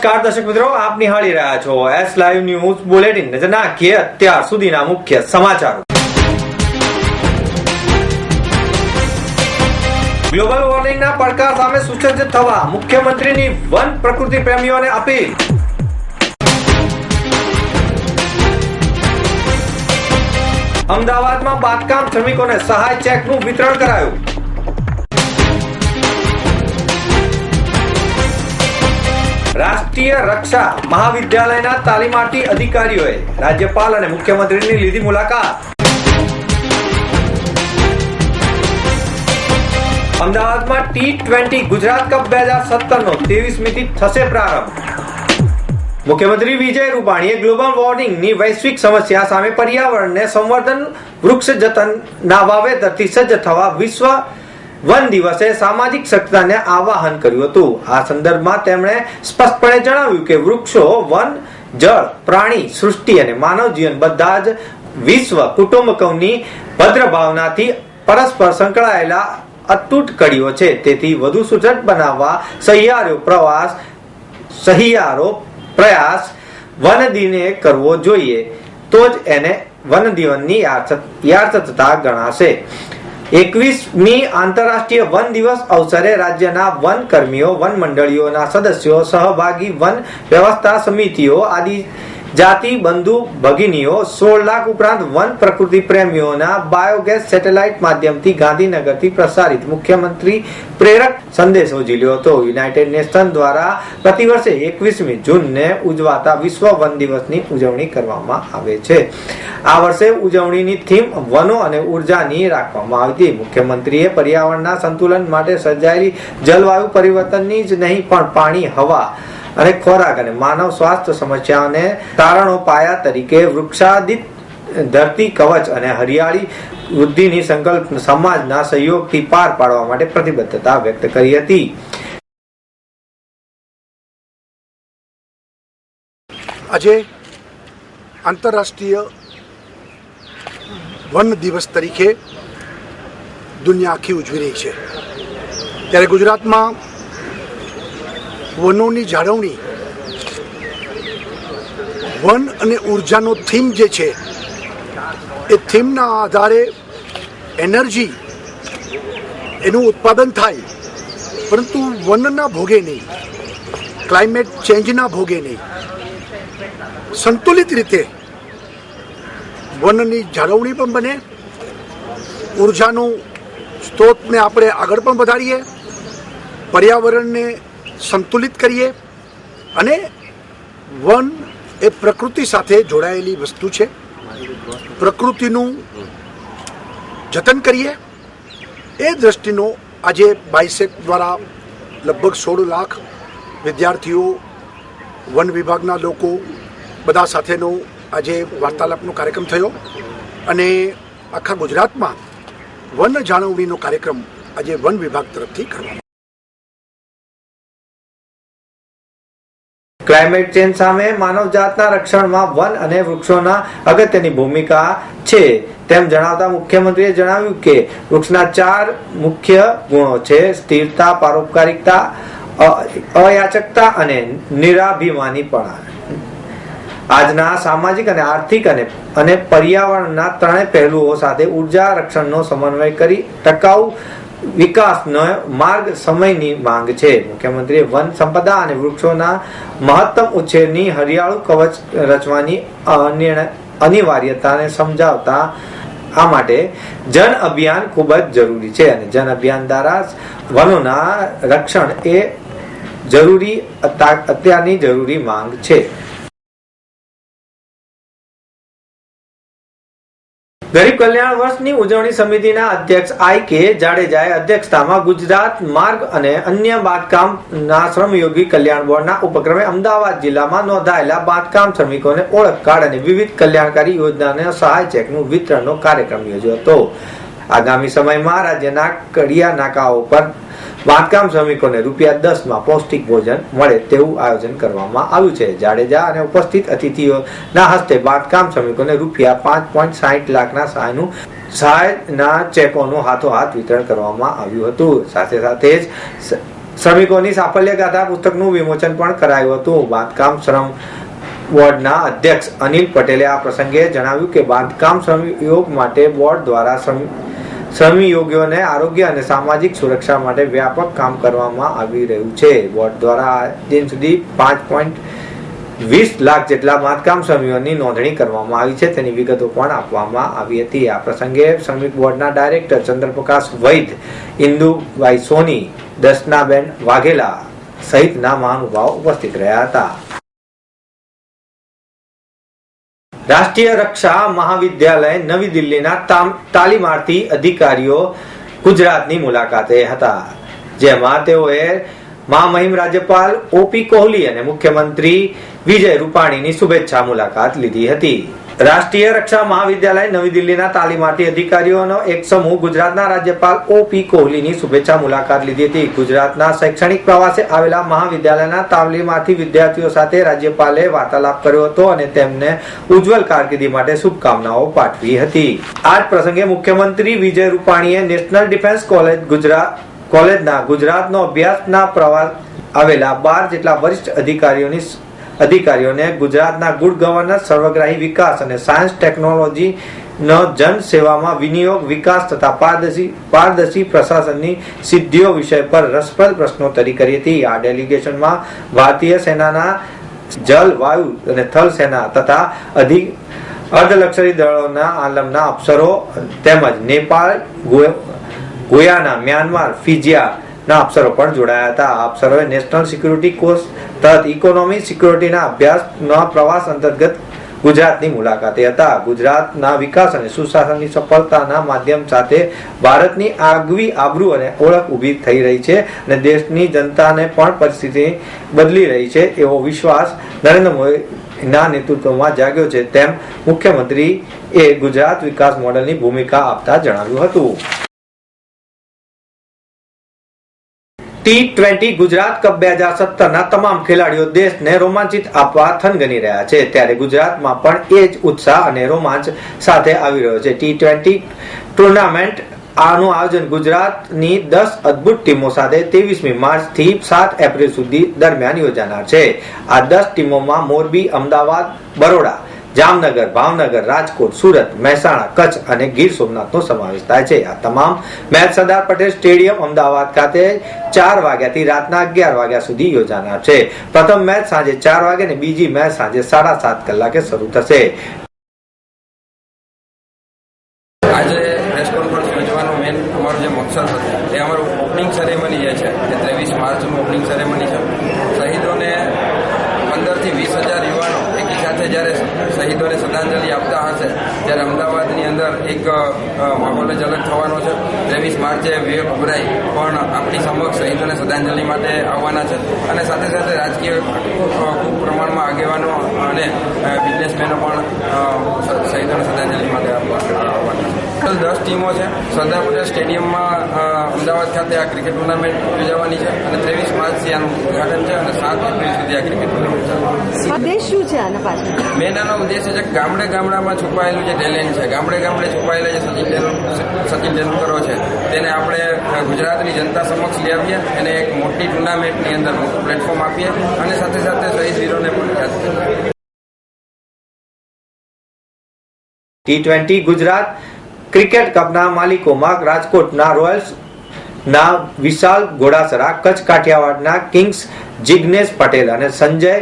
નમસ્કાર દર્શક મિત્રો, આપ નિહાળી રહ્યા છો એસ લાઈવ ન્યૂઝ બુલેટિન નજર નાખીએ અત્યાર સુધીના મુખ્ય સમાચારો. ગ્લોબલ વોર્મિંગના પડકાર સામે સુસજ્જ થવા મુખ્યમંત્રીની વન પ્રકૃતિ પ્રેમીઓને અપીલ. અમદાવાદમાં બાંધકામ શ્રમિકોને સહાય ચેકનું વિતરણ કરાયું. રાષ્ટ્રીય રક્ષા મહાવિદ્યાલયના તાલીમાર્થી અધિકારીઓએ રાજ્યપાલ અને મુખ્યમંત્રીની લીધી મુલાકાત. અમદાવાદમાં ટી ટ્વેન્ટી ગુજરાત કપ બે હજાર સત્તર નો ત્રેવીસમી થશે પ્રારંભ. મુખ્યમંત્રી વિજય રૂપાણીએ ગ્લોબલ વોર્મિંગની વૈશ્વિક સમસ્યા સામે પર્યાવરણને સંવર્ધન વૃક્ષ જતનના વાવેતરથી સજ્જ થવા વિશ્વ વન દિવસે સામાજિક સત્તાને આવાહન કર્યું હતું. આ સંદર્ભમાં તેમણે સ્પષ્ટપણે જણાવ્યું કે વૃક્ષો, વન, જળ, પ્રાણી, સૃષ્ટિ અને માનવ જીવન બધા જ વિશ્વ કુટુંબકમની ભદ્ર ભાવનાથી પરસ્પર સંકળાયેલા અતૂટ કડીઓ છે. તેથી વધુ સુદૃઢ બનાવવા સહિયારો પ્રવાસ, સહિયારો પ્રયાસ વન દિને કરવો જોઈએ. તો જ એને વનદીવનની યાર્થકતા ગણાશે. એકવીસમી આંતરરાષ્ટ્રીય વન દિવસ અવસરે રાજ્યના વન કર્મીઓ, વન મંડળીઓના સદસ્યો, સહભાગી વન વ્યવસ્થા સમિતિઓ, આદિ જાતિ, બંધુ, ભગીનીઓ, સોળ લાખ ઉપરાંત વન પ્રકૃતિ પ્રેમીઓના બાયોગેસ સેટેલાઇટ માધ્યમથી ગાંધીનગરથી પ્રસારિત. મુખ્યમંત્રી પ્રેરક સંદેશો ઝીલ્યો હતો. યુનાઇટેડ નેશન દ્વારા પ્રતિવર્ષે એકવીસમી જૂનને ઉજવાતા વિશ્વ વન દિવસની ઉજવણી કરવામાં આવે છે. આ વર્ષે ઉજવણીની થીમ વનો અને ઉર્જાની રાખવામાં આવી હતી. મુખ્યમંત્રીએ પર્યાવરણના સંતુલન માટે સર્જાયેલી જલવાયુ પરિવર્તનની જ નહીં પણ પાણી, હવા અને ખોરાક અને માનવ સ્વાસ્થ્ય સમસ્યાઓને તારણો પાયા તરીકે વૃક્ષાદિત ધરતી કવચ અને હરિયાળી વૃદ્ધિની સંકલ્પ સમાજના સહયોગથી પાર પાડવા માટે પ્રતિબદ્ધતા વ્યક્ત કરી હતી. આજે આંતરરાષ્ટ્રીય વન દિવસ તરીકે દુનિયા આખી ઉજવી રહી છે. ત્યારે ગુજરાતમાં વનોની જાળવણી. વન અને ઉર્જાનો થીમ જે છે, એ થીમના આધારે એનર્જી એનું ઉત્પાદન થાય. પરંતુ વનના ભોગે નહીં, ક્લાઇમેટ ચેન્જના ભોગે નહીં. સંતુલિત રીતે વનની જાળવણી પણ બને, ઉર્જાનું સ્ત્રોતને આપણે આગળ પણ વધારીએ, પર્યાવરણને સંતુલિત કરીએ અને વન એ પ્રકૃતિ સાથે જોડાયેલી વસ્તુ છે. પ્રકૃતિનું જતન કરીએ. એ દ્રષ્ટિનો આજે બાયસેક દ્વારા લગભગ સોળ લાખ વિદ્યાર્થીઓ, વન વિભાગના લોકો બધા સાથેનો આજે વાર્તાલાપનો કાર્યક્રમ થયો અને આખા ગુજરાતમાં વન જાળવણીનો કાર્યક્રમ આજે વન વિભાગ તરફથી કરવામાં ક્લાઇમેટ ચેન્જ સામે માનવજાતના રક્ષણમાં વન અને વૃક્ષોના અગત્યની ભૂમિકા છે. તેમ જણાવતા મુખ્યમંત્રીએ જણાવ્યું કે વૃક્ષના ચાર મુખ્ય ગુણો છે, સ્થિરતા, પારોપકારિકતા અયાચકતા અને નિરાભિમાનીપણા. આજના સામાજિક અને આર્થિક અને અને પર્યાવરણના ત્રણેય પહેલુઓ સાથે ઊર્જા રક્ષણનો સમન્વય કરી ટકાઉ વિકાસનો માર્ગ સમયની માંગ છે. મુખ્યમંત્રીએ વન સંપદા અને વૃક્ષોના મહત્તમ ઉછેરની હરિયાળુ કવચ રચવાની અનિવાર્યતાને સમજાવતા આ માટે જન અભિયાન ખૂબ જ જરૂરી છે અને જન અભિયાન દ્વારા વનોના રક્ષણ એ જરૂરી અત્યારની જરૂરી માંગ છે. ગરીબ કલ્યાણ વર્ષની ઉજવણી સમિતિના અધ્યક્ષ આઈ કે જાડેજાએ અધ્યક્ષતામાં ગુજરાત માર્ગ અને અન્ય બાંધકામના શ્રમયોગી કલ્યાણ બોર્ડના ઉપક્રમે અમદાવાદ જિલ્લામાં નોંધાયેલા બાંધકામ શ્રમિકોને ઓળખ કાર્ડ અને વિવિધ કલ્યાણકારી યોજનાના સહાય ચેકનું વિતરણનો કાર્યક્રમ યોજ્યો હતો. આગામી સમયમાં રાજ્યના કડિયા નાકાઓ પર બાંધકામ શ્રમિકોને રૂપિયા દસમાં પૌષ્ટિક ભોજન મળે તેવું આયોજન કરવામાં આવ્યું છે. જાડેજા અને ઉપસ્થિત અતિથિઓના હસ્તે બાંધકામ શ્રમિકોને રૂપિયા પાંચ પોઈન્ટ સાહીઠ લાખના સહાયનું સહાયના ચેકોનું હાથોહાથ વિતરણ કરવામાં આવ્યું હતું. સાથે સાથે જ શ્રમિકોની સાફલ્ય ગાથા પુસ્તકનું વિમોચન પણ કરાયું હતું. બાંધકામ શ્રમ બોર્ડના અધ્યક્ષ અનિલ પટેલે આ પ્રસંગે જણાવ્યું કે બાંધકામ શ્રમયોગ માટે બોર્ડ દ્વારા શ્રમ શ્રમયોગીઓને આરોગ્ય અને સામાજિક સુરક્ષા માટે વ્યાપક કામ કરવામાં આવી રહ્યું છે. બોર્ડ દ્વારા દિન સુધી પાંચ પોઈન્ટ વીસ લાખ જેટલા બાંધકામ શ્રમિકોની નોંધણી કરવામાં આવી છે. તેની વિગતો પણ આપવામાં આવી હતી. આ પ્રસંગે શ્રમિક બોર્ડના ડાયરેક્ટર ચંદ્રપ્રકાશ વૈદ, ઇન્દુભાઈ સોની, દર્શનાબેન વાઘેલા સહિતના મહાનુભાવ ઉપસ્થિત રહ્યા હતા. રાષ્ટ્રીય રક્ષા મહાવિદ્યાલય નવી દિલ્હીના તાલીમાર્થી અધિકારીઓ ગુજરાતની મુલાકાતે હતા. જેમાં તેઓએ મહામહિમ રાજ્યપાલ ઓપી કોહલી અને મુખ્યમંત્રી વિજય રૂપાણીની શુભેચ્છા મુલાકાત લીધી હતી. રાષ્ટ્રીય રક્ષા મહાવિદ્યાલય નવી દિલ્હીના તાલીમાર્થી અધિકારીઓનો એક સમૂહ ગુજરાતના રાજ્યપાલ ઓપી કોહલીની શુભેચ્છા મુલાકાત લીધી હતી. ગુજરાતના શૈક્ષણિક પ્રવાસે આવેલા મહાવિદ્યાલયના તાલીમાર્થી વિદ્યાર્થીઓ સાથે રાજ્યપાલે વાર્તાલાપ કર્યો હતો અને તેમને ઉજ્જવલ કારકિર્દી માટે શુભકામનાઓ પાઠવી હતી. આ જ પ્રસંગે મુખ્યમંત્રી વિજય રૂપાણીએ નેશનલ ડિફેન્સ કોલેજ ગુજરાત, કોલેજના ગુજરાતનો અભ્યાસના પ્રવાસ આવેલા બાર જેટલા વરિષ્ઠ અધિકારીઓની અધિકારીઓને ગુજરાતના ગુડ ગવર્નન્સ સર્વગ્રાહી વિકાસ અને સાયન્સ ટેકનોલોજી નો જન સેવામાં વિનિયોગ, વિકાસ તથા પારદર્શી પારદર્શી પ્રશાસનની સિદ્ધિઓ વિષય પર રસપ્રદ પ્રશ્નોત્તરી કરી હતી. આ ડેલિગેશનમાં ભારતીય સેનાના જલ, વાયુ અને થલ સેના તથા અધિક અર્ધલક્ષરી દળોના આલમના અફસરો તેમજ નેપાળ ગોયાના, મ્યાનમાર, ફિજિયા ના અફસરો પણ જોડાયા હતા. આ અફસરોએ નેશનલ સિક્યુરિટી કોર્સ તથા ઇકોનોમી સિક્યુરિટીના અભ્યાસના પ્રવાસ અંતર્ગત ગુજરાતની મુલાકાતે હતા. ગુજરાતના વિકાસ અને સુશાસનની સફળતાના માધ્યમ સાથે ભારતની આગવી આબરૂ અને ઓળખ ઊભી થઈ રહી છે અને દેશની જનતાને પણ પરિસ્થિતિ બદલી રહી છે એવો વિશ્વાસ નરેન્દ્ર મોદીના નેતૃત્વમાં જાગ્યો છે તેમ મુખ્યમંત્રી એ ગુજરાત વિકાસ મોડલની ભૂમિકા આપતા જણાવ્યું હતું. ટી ટ્વેન્ટી ગુજરાત કપ બે હજાર સત્તરના તમામ ખેલાડીઓ દેશને રોમાંચિત આપવા થનગની રહ્યા છે. ત્યારે ગુજરાતમાં પણ એ જ ઉત્સાહ અને રોમાંચ સાથે આવી રહ્યો છે. ટી ટ્વેન્ટી ટુર્નામેન્ટ આનું આયોજન ગુજરાતની દસ અદભુત ટીમો સાથે ત્રેવીસમી માર્ચથી સાત એપ્રિલ સુધી દરમિયાન યોજાનાર છે. આ દસ ટીમોમાં મોરબી, અમદાવાદ, બરોડા જામનગર, ભાવનગર, રાજકોટ, સુરત, મહેસાણા, કચ્છ અને ગીર સોમનાથનો સમાવેશ થાય છે. આ તમામ મેચ સરદાર પટેલ સ્ટેડિયમ, અમદાવાદ ખાતે ચાર વાગ્યાથી રાતના અગિયાર વાગ્યા સુધી યોજાનાર છે. પ્રથમ મેચ સાંજે ચાર વાગે અને બીજી મેચ સાંજે સાડા સાત કલાકે શરૂ થશે આજે પ્રેસ કોન્ફરન્સ યોજવાનો મેન અમારો જે મકસદ હતો એ અમારું ઓપનિંગ સેરેમની જે છે એ ત્રેવીસ માર્ચનું ઓપનિંગ સેરેમની છે શહીદોને પંદરથી વીસ હજાર યુવાનો એકી સાથે જ્યારે શહીદોને શ્રદ્ધાંજલિ આપતા હશે, ત્યારે અમદાવાદની અંદર એક માહોલ જ અલગ થવાનો છે. ત્રેવીસ માર્ચે વિવેક ઉભરાઈ, પણ આપણી સમક્ષ શહીદોને શ્રદ્ધાંજલિ માટે આવવાના છે. અને સાથે સાથે રાજકીય ખૂબ પ્રમાણમાં આગેવાનો અને બિઝનેસમેનો પણ શહીદોને શ્રદ્ધાંજલિ માટે આવવાના છે. દસ ટીમો છે. સરદાર પટેલ સ્ટેડિયમમાં અમદાવાદ ખાતે આ ક્રિકેટ ટુર્નામેન્ટ યોજાવાની છે અને ત્રેવીસ માર્ચથી આનું ઉદઘાટન છે અને સાત એપ્રિલ સુધી આ ક્રિકેટ ટુર્નામેન્ટ સ્વદેશ શું છે આના પાછળ? મેન આનો ઉદ્દેશ છે કે ગામડે ગામડામાં છુપાયેલું જે ટેલેન્ટ છે ગામડે ગામડે છુપાયેલા જે સચિન તેંડુલકર સચિન તેંડુલકરો છે તેને આપણે ગુજરાતની જનતા સમક્ષ લઈ આવીએ અને એક મોટી ટુર્નામેન્ટની અંદર મોટું પ્લેટફોર્મ આપીએ અને સાથે સાથે શહીદ વીરોને પણ યાદ કરીએ. ટી ટ્વેન્ટી ગુજરાત ક્રિકેટ કપના માલિકોમાં રાજકોટના રોયલ્સ ના વિશાલ ઘોડાસરા, કચ્છ કાઠિયાવાડના કિંગ્સ જિગ્નેશ પટેલ અને સંજય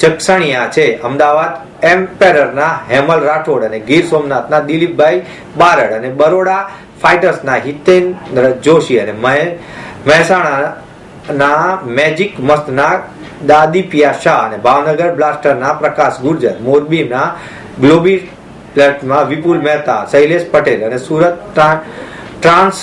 જક્ષણિયા છે. અમદાવાદ એમ્પેરરના હેમલ રાઠોડ અને ગીર સોમનાથના દિલીપભાઈ બારડ અને બરોડા ફાઇટર્સના હિતેન્દ્ર જોશી અને મહે- મહેસાણાના મેજિક મસ્તના દાદીપિયા શાહ અને ભાવનગર બ્લાસ્ટરના પ્રકાશ ગુર્જર, મોરબીના ગ્લોબી પ્લેટમાં વિપુલ મહેતા, શૈલેષ પટેલ અને સુરત ટ્રાન્સ,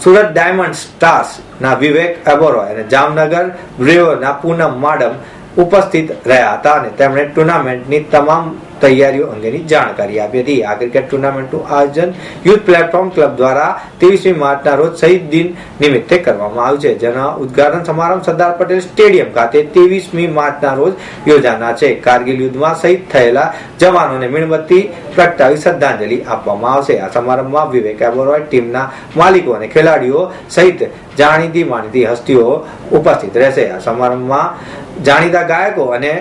સુરત ડાયમંડ સ્ટાર્સ ના વિવેક એબોરોય અને જામનગર બ્રેવરના પૂનમ માડમ ઉપસ્થિત રહ્યા હતા અને તેમણે ટુર્નામેન્ટની તમામ તૈયારીઓ અંગેની જાણકારી આપી હતી. આ ક્રિકેટ ટુર્નામેન્ટનું આયોજન યુથ પ્લેટફોર્મ ક્લબ દ્વારા ત્રેવીસમી માર્ચના રોજ શહીદ દિન નિમિત્તે કરવામાં આવ્યું છે. જેના ઉદઘાટન સમારંભ સરદાર પટેલ સ્ટેડિયમ ખાતે ત્રેવીસમી માર્ચના રોજ યોજાનાર છે. કારગિલ યુદ્ધમાં શહીદ થયેલા જવાનોને મીણબત્તી પ્રગટાવી શ્રદ્ધાંજલિ આપવામાં આવશે. આ સમારંભમાં વિવેક એબોરોય, ટીમના માલિકો અને ખેલાડીઓ સહિત જાણીતી માનીતી હસ્તીઓ ઉપસ્થિત રહેશે. આ સમારંભમાં જાણીતા ગાયકો અને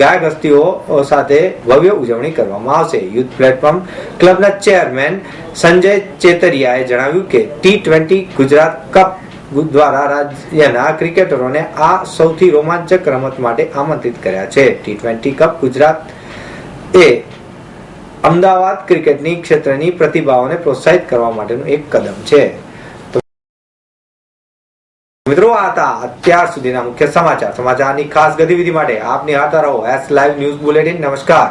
ગાયક હસ્તીઓ સાથે ભવ્ય ઉજવણી કરવામાં આવશે. યુથ પ્લેટફોર્મ ક્લબના ચેરમેન સંજય ચેતરિયાએ જણાવ્યું કે ટી ટ્વેન્ટી ગુજરાત કપ દ્વારા રાજ્યના ક્રિકેટરોને આ સૌથી રોમાંચક રમત માટે આમંત્રિત કર્યા છે. ટી ટ્વેન્ટી કપ ગુજરાત એ અમદાવાદ ક્રિકેટની ક્ષેત્રની પ્રતિભાઓને પ્રોત્સાહિત કરવા માટેનું એક કદમ છે. મિત્રો, આ હતા અત્યાર સુધીના મુખ્ય સમાચાર. સમાચારની ખાસ ગતિવિધિ માટે આપની નિહાળતા રહો એસ લાઈવ ન્યૂઝ બુલેટિન નમસ્કાર.